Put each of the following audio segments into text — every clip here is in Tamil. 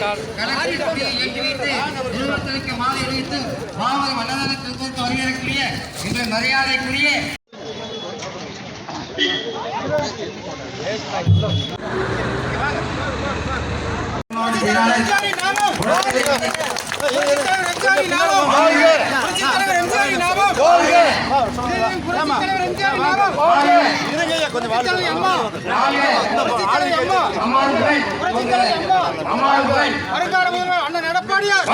கலெக்டர் ஏற்றி வைத்து நிறுவனத்திற்கு மாலை அணிவித்து மாவட்ட மன்னர்களுக்கு வருகிறக்கூடிய இன்று மரியாதைக்குரிய அம்மாவுகள் அம்மாவுகள் அண்ணன் எடப்பாடியார்.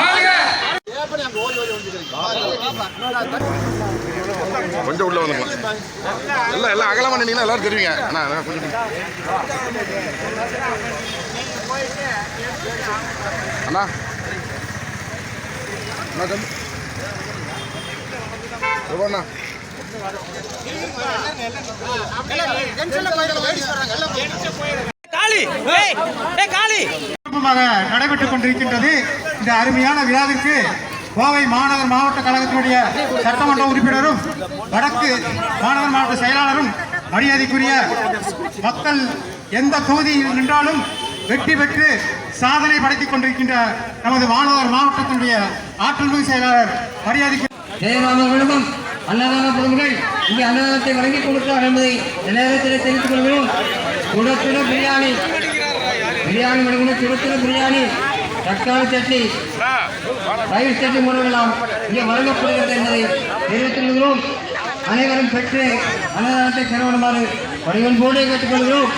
கொஞ்சம் உள்ள வந்துக்கலாம் எல்லாம் எல்லாம் அகலமா நின்னீங்கன்னா எல்லாரும் தெரிவிங்க. அண்ணா அண்ணா, கொஞ்சம் அண்ணா. அண்ணா. நடைபெற்றுக் கொண்டிருக்கின்றது இந்த அருமையான விழாவிற்கு கோவை மாநகர் மாவட்ட கழகத்தினுடைய சட்டமன்ற உறுப்பினரும் வடக்கு மாநகர் மாவட்ட செயலாளரும் மரியாதைக்குரிய மக்கள் எந்த தொகுதியில் நின்றாலும் வெற்றி பெற்று சாதனை படைத்துக் கொண்டிருக்கின்ற நமது மாநகர் மாவட்டத்தினுடைய ஆற்றல் மிகு செயலாளர் மரியாதைக்கு அன்னதான பொருட்கள் இங்கே அன்னதானத்தை வழங்கி கொடுக்கிறார் என்பதை நேரத்தில் தெரிவித்துக் கொள்கிறோம். சுட பிரியாணி. பிரியாணி வழங்கின சுட பிரியாணி தக்காளி சட்னி தயிர் சட்னி முறையெல்லாம் இங்கே வழங்கப்படுகிறது என்பதை தெரிவித்துக் கொள்கிறோம். அனைவரும் பெற்று அன்னதானத்தை பெறவிடுமாறு வடிவன்போடு கேட்டுக்கொள்கிறோம்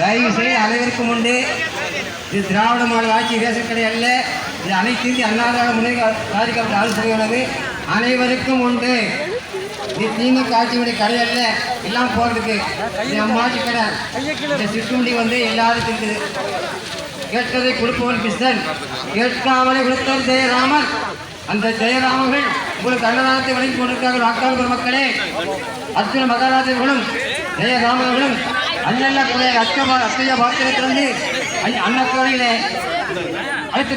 தயவு செய்து அனைவருக்கும் உண்டு. இது திராவிட மாடல் ஆட்சி ரேஷன் கடை அல்ல. இது அனைத்து இந்திய அண்ணாதிராவிட முன்னேற்ற பாதிக்கப்பட்ட அனைவருக்கும் உண்டு. இது திமுக ஆட்சியுடைய கடை அல்ல. எல்லாம் போகிறதுக்கு இது ஆட்சி கடை. இந்த சிற்றுண்டி வந்து எல்லாருக்கும் இருக்குது. கேட்டதை கொடுப்பவன் கிருஷ்ணன். கேட்காமலே கொடுத்தவர் ஜெயராமன். அந்த ஜெயராமர்கள் உங்களுக்கு அன்னதானத்தை வழங்கி கொண்டிருக்கிறார்கள் வாக்காளர் மக்களே அர்ஜுன மகாராஜர்களும் ஜெயராமர்களும் அல்லல்ல குறைய அச்சமா அத்தைய பாத்திரத்திலிருந்து அன்னக்கோடையிலே அடுத்து